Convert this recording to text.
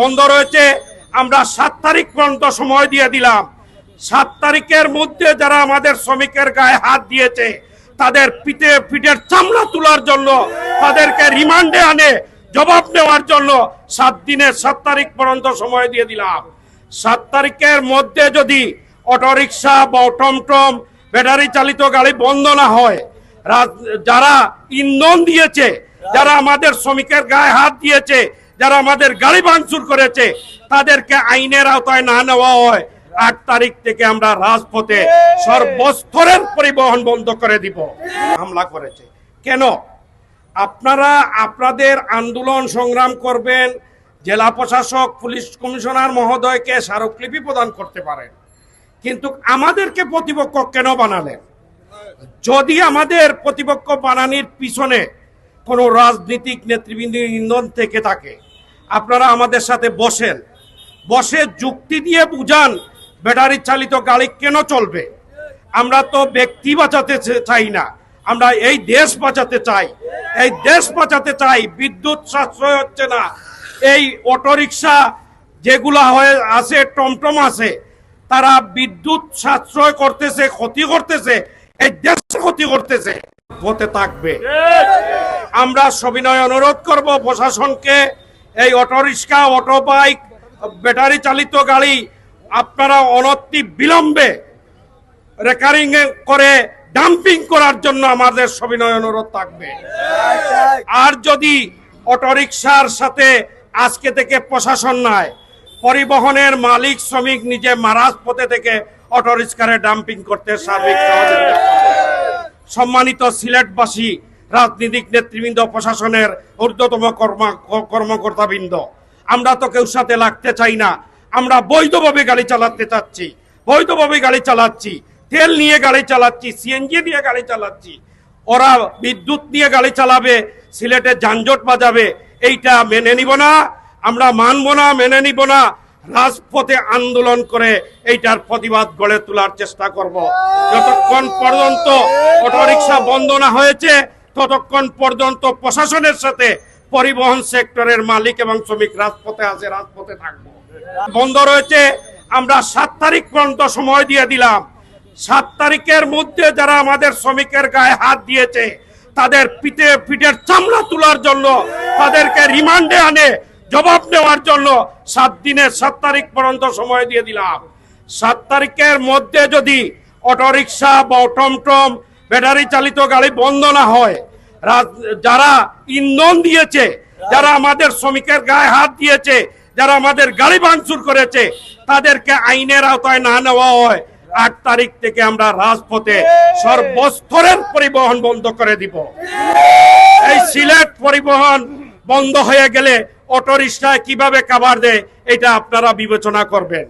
বন্ধ রয়েছে, আমরা সাত তারিখ পর্যন্ত সময় দিয়ে দিলাম। সাত তারিখের মধ্যে যারা আমাদের শ্রমিকের গায়ে হাত দিয়েছে, তাদের পিঠে, পিঠের চামড়া তোলার জন্য তাদেরকে রিমান্ডে আনে, জবাব নেওয়ার জন্য সাত দিনের সাত তারিখ পর্যন্ত সময় দিয়ে দিলাম। সাত তারিখের মধ্যে যদি অটোরিকশা বা টমটম ব্যাটারি চালিত গাড়ি বন্ধ না হয় যারা ইন্ধন দিয়েছে, যারা আমাদের শ্রমিকের গায়ে হাত দিয়েছে যারা আমাদের গাড়ি ভাঙচুর করেছে, তাদেরকে আইনের আওতায় না নেওয়া হয়। আট তারিখ থেকে আমরা রাজপথে সর্বস্তরের পরিবহন বন্ধ করে দিব। হামলা করেছে। কেন? আপনারা, আপনাদের আন্দোলন সংগ্রাম করবেন, জেলা প্রশাসক, পুলিশ কমিশনার মহোদয়কে স্মারকলিপি প্রদান করতে পারেন। কিন্তু আমাদেরকে প্রতিপক্ষ কেন বানালেন? যদি আমাদের প্রতিপক্ষ বানানির পিছনে কোনো রাজনীতিক নেতৃবৃন্দের ইন্ধন থেকে থাকে আপনারা আমাদের সাথে বসেন। বসে যুক্তি দিয়ে বুঝান ব্যাটারি চালিত গাড়ি কেন চলবে। আমরা তো ব্যক্তি বাঁচাতে চাই না। আমরা এই দেশ বাঁচাতে চাই। এই দেশ বাঁচাতে চাই বিদ্যুৎ সাশ্রয় হচ্ছে না। এই অটোরিকশা যেগুলা হয়ে আছে টমটম আছে তারা বিদ্যুৎ সাশ্রয় করতেছে ক্ষতি করতেছে এই দেশ ক্ষতি করতেছে হতে থাকবে। আমরা সবিনয় অনুরোধ করব প্রশাসনকে। এই অটোরিক্সা অটো বাইক, ব্যাটারি চালিত গাড়ি আপনারা অনতি বিলম্বে রেকারিং করে ডাম্পিং করার জন্য আমাদের সবিনয় অনুরোধ থাকবে। আর যদি অটোরিকশার সাথে আজকে থেকে প্রশাসন নাই, পরিবহনের মালিক, শ্রমিক নিজে মারাজ পথে থেকে অটোরিক্সারে ডাম্পিং করতে সার্বিক সম্মানিত সিলেটবাসী রাজনৈতিক নেতৃবৃন্দ, প্রশাসনের ঊর্ধ্বতম কর্মা, কর্মকর্তাবৃন্দ। আমরা তো কেউ সাথে লাগতে চাই না। আমরা বৈধভাবে গাড়ি চালাতে চাচ্ছি। বৈধভাবে গাড়ি চালাচ্ছি। তেল নিয়ে গাড়ি চালাচ্ছি, সিএনজি দিয়ে গাড়ি চালাচ্ছি। ওরা বিদ্যুৎ নিয়ে গাড়ি চালাবে, সিলেটে যানজট বাজাবে, এইটা মেনে নিব না। আমরা মানব না, মেনে নিব না। রাজপথে আন্দোলন করে এইটার প্রতিবাদ গড়ে তোলার চেষ্টা করব। যতক্ষণ পর্যন্ত অটোরিকশা বন্ধ না হয়েছে ততক্ষণ পর্যন্ত প্রশাসনের সাথে পরিবহন সেক্টরের মালিক এবং শ্রমিক রাজপথে আছে, রাজপথে থাকব। বন্ধ রয়েছে, আমরা সাত তারিখ পর্যন্ত সময় দিয়ে দিলাম। সাত তারিখের মধ্যে যারা আমাদের শ্রমিকের গায়ে হাত দিয়েছে, তাদের পিঠে, পিঠের চামড়া তোলার জন্য, তাদেরকে রিমান্ডে আনে, জবাব নেওয়ার জন্য সাত দিনের সাত তারিখ পর্যন্ত সময় দিয়ে দিলাম। সাত তারিখের মধ্যে যদি অটোরিকশা বা টমটম ব্যাটারি চালিত গাড়ি বন্ধ না হয়। যারা ইন্ধন দিয়েছে, যারা আমাদের শ্রমিকের গায়ে হাত দিয়েছে, যারা আমাদের গাড়ি ভাঙচুর করেছে, তাদেরকে আইনের আওতায় না নেওয়া হয়। আট তারিখ থেকে আমরা রাজপথে সর্বস্তরের পরিবহন বন্ধ করে দিব। এই সিলেট পরিবহন বন্ধ হয়ে গেলে অটোরিকশায় কীভাবে কাভার দেয়, এটা আপনারা বিবেচনা করবেন।